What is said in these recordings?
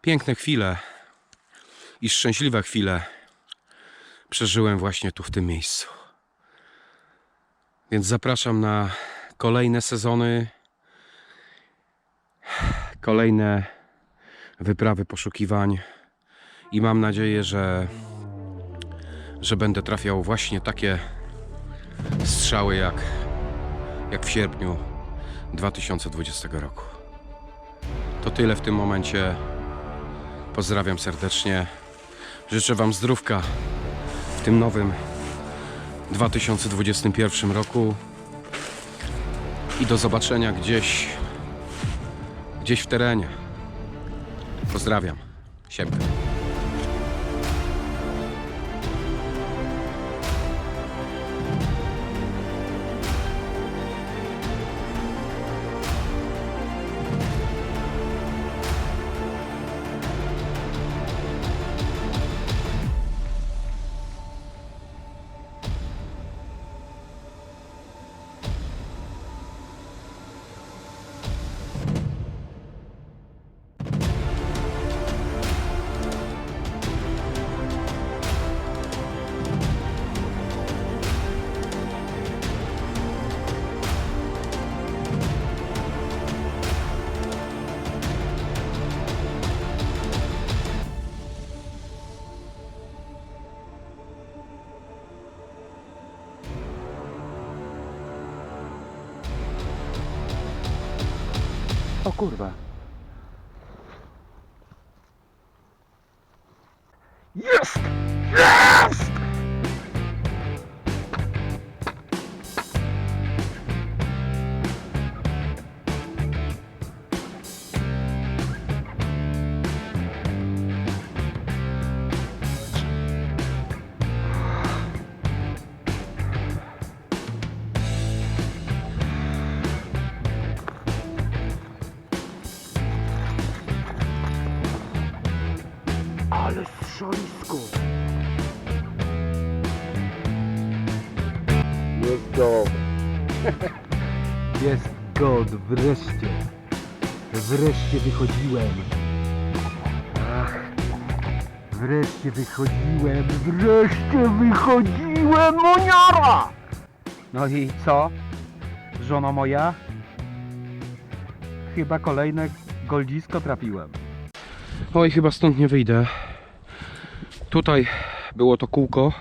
Piękne chwile i szczęśliwe chwile przeżyłem właśnie tu w tym miejscu. Więc zapraszam na kolejne sezony, kolejne wyprawy poszukiwań i mam nadzieję, że, że będę trafiał właśnie takie strzały jak, jak w sierpniu 2020 roku. To tyle w tym momencie. Pozdrawiam serdecznie. Życzę Wam zdrówka w tym nowym 2021 roku i do zobaczenia gdzieś gdzieś w terenie. Pozdrawiam. Siemka. O kurwa. Wreszcie. Wreszcie wychodziłem. Ach. Wreszcie wychodziłem, wreszcie wychodziłem, moniara! No i co? Żono moja? Chyba kolejne goldzisko trafiłem. Oj, chyba stąd nie wyjdę. Tutaj było to kółko.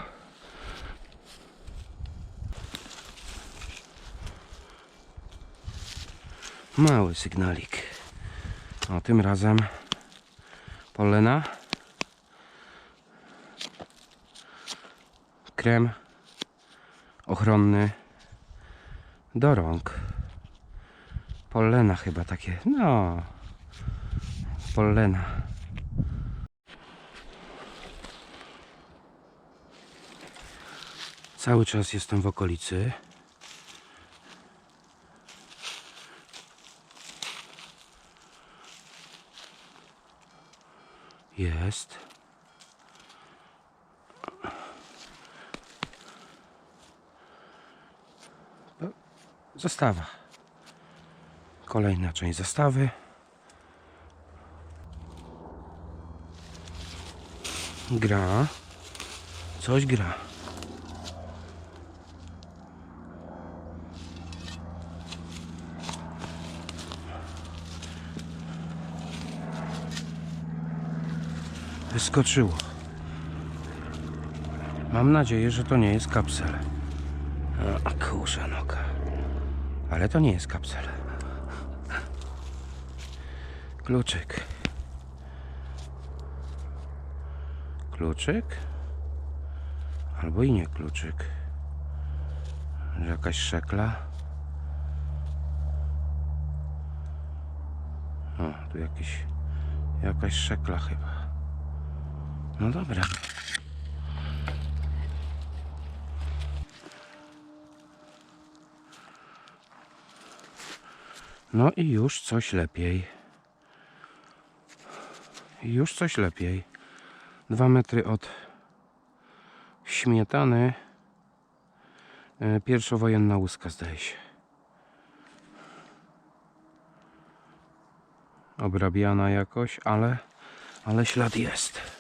Mały sygnalik. O, tym razem polena. Krem ochronny do rąk. Polena chyba takie. No. Polena. Cały czas jestem w okolicy. Jest. No, Zastawa. Kolejna część zastawy. Gra. Coś gra. Wyskoczyło. Mam nadzieję, że to nie jest kapsel. A kurze noga. Ale to nie jest kapsel. Kluczyk. Kluczyk? Albo i nie kluczyk. Jakaś szekla. O, tu jakiś, jakaś szekla chyba. No dobra. No i już coś lepiej. Już coś lepiej. Dwa metry od śmietany. E, Pierwszowojenna łuska zdaje się. Obrabiana jakoś, ale ale ślad jest.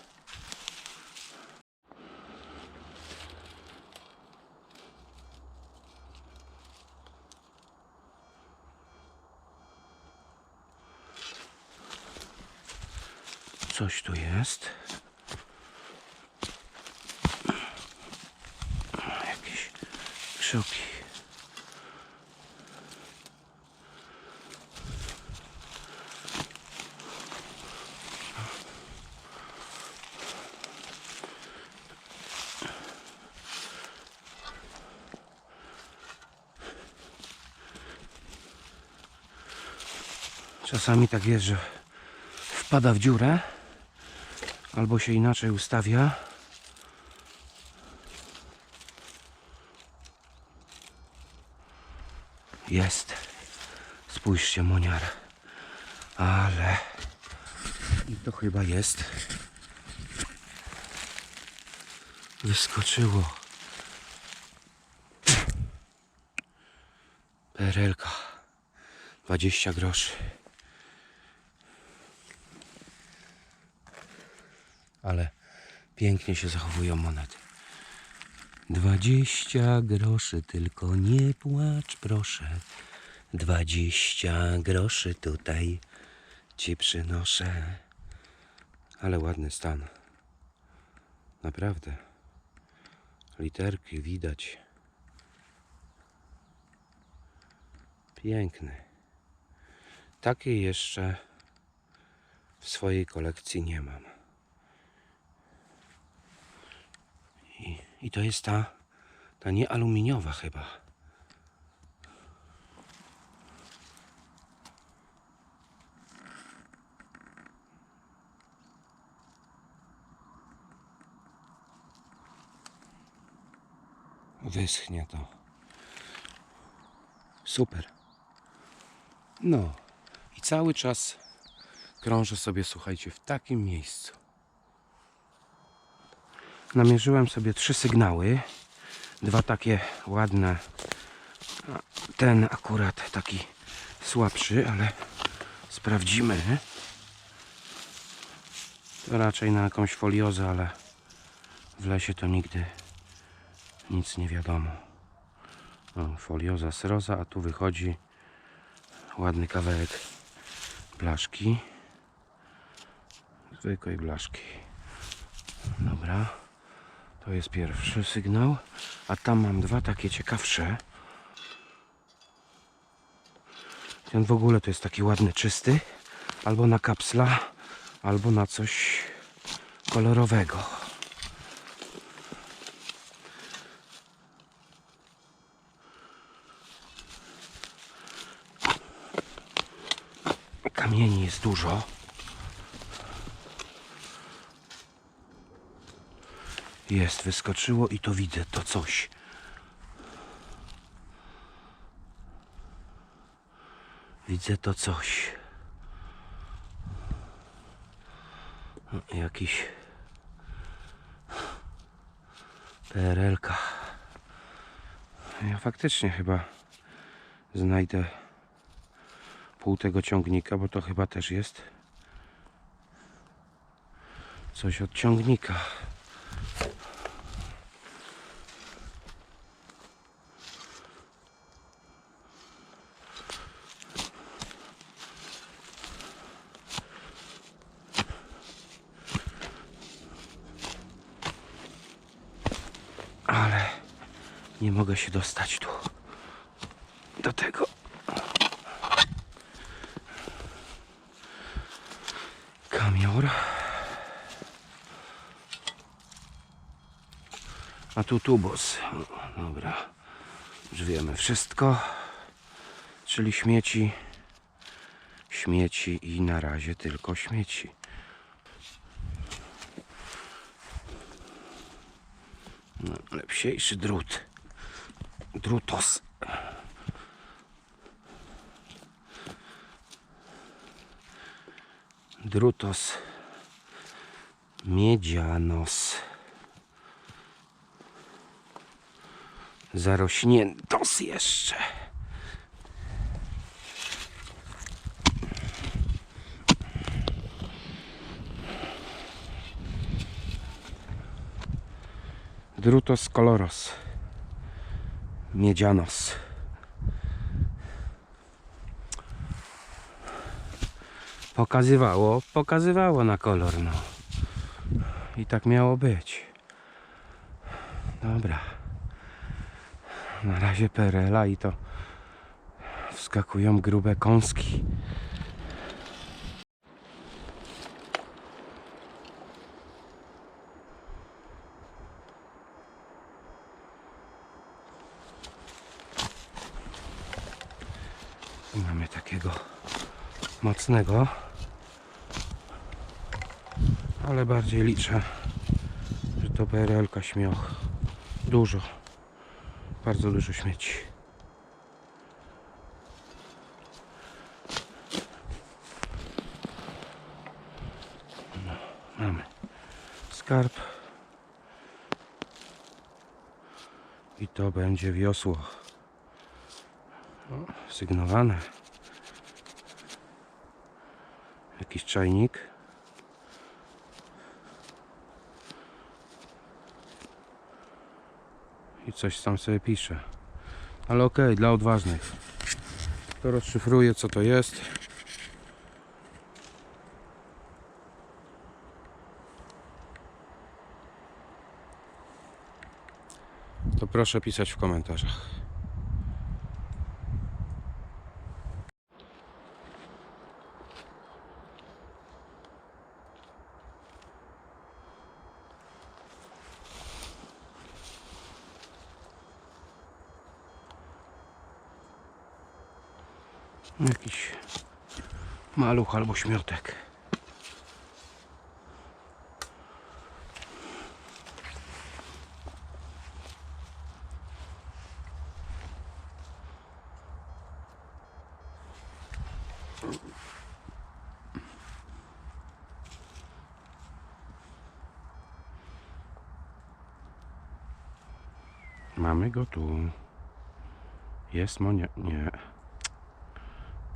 Coś tu jest. Jakieś krzoki. Czasami tak jest, że wpada w dziurę albo się inaczej ustawia. Jest. Spójrzcie, moniar. Ale. I to chyba jest. Wyskoczyło. Perelka. 20 groszy. Ale pięknie się zachowują monety. 20 groszy, tylko nie płacz, proszę. 20 groszy tutaj ci przynoszę. Ale ładny stan. Naprawdę. Literki widać. Piękny. Takiej jeszcze w swojej kolekcji nie mam. I, to jest ta, ta niealuminiowa chyba. Wyschnie to. Super. No i cały czas krążę sobie, słuchajcie, w takim miejscu. Namierzyłem sobie trzy sygnały. Dwa takie ładne. Ten akurat taki słabszy, ale sprawdzimy. To raczej na jakąś foliozę, ale w lesie to nigdy nic nie wiadomo. O, folioza sroza, a tu wychodzi ładny kawałek blaszki. Zwykłej blaszki. Dobra. To jest pierwszy sygnał. A tam mam dwa takie ciekawsze. Ten w ogóle to jest taki ładny, czysty. Albo na kapsla, albo na coś kolorowego. Kamieni jest dużo. Jest, wyskoczyło i to widzę, to coś. Widzę to coś. No, jakiś PRL-ka. Ja faktycznie chyba znajdę pół tego ciągnika, bo to chyba też jest coś od ciągnika. Ale nie mogę się dostać tu do tego. Kamior. A tu tubos. Dobra. Już wiemy wszystko. Czyli śmieci. Śmieci i na razie tylko śmieci. No, lepsiejszy drut. Drutos. Drutos. Miedzianos. zarośniętos jeszcze. Drutos coloros. Miedzianos. Pokazywało, pokazywało na kolor, no. I tak miało być. Dobra. Na razie perela i to wskakują grube kąski. Mamy takiego mocnego, ale bardziej liczę, że to PRL-ka śmioch. Dużo, bardzo dużo śmieci. No, mamy skarb. I to będzie wiosło. Sygnowane. Jakiś czajnik i coś tam sobie pisze. Ale okej, dla odważnych. To rozszyfruję co to jest. To proszę pisać w komentarzach Jakiś maluch albo śmiotek. Mamy go tu. Jest monia... Nie.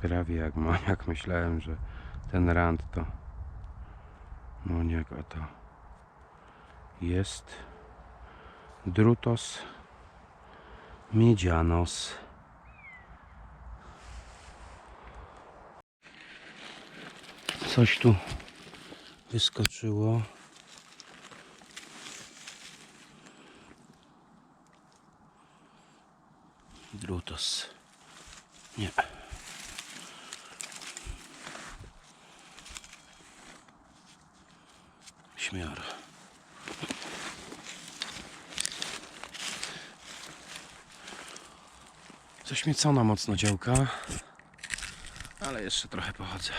Prawie jak moniak. Myślałem, że ten rand to moniak, a to jest drutos miedzianos. Coś tu wyskoczyło. Drutos. Nie. Śmiar. Zaśmiecona mocno działka, ale jeszcze trochę pochodzę.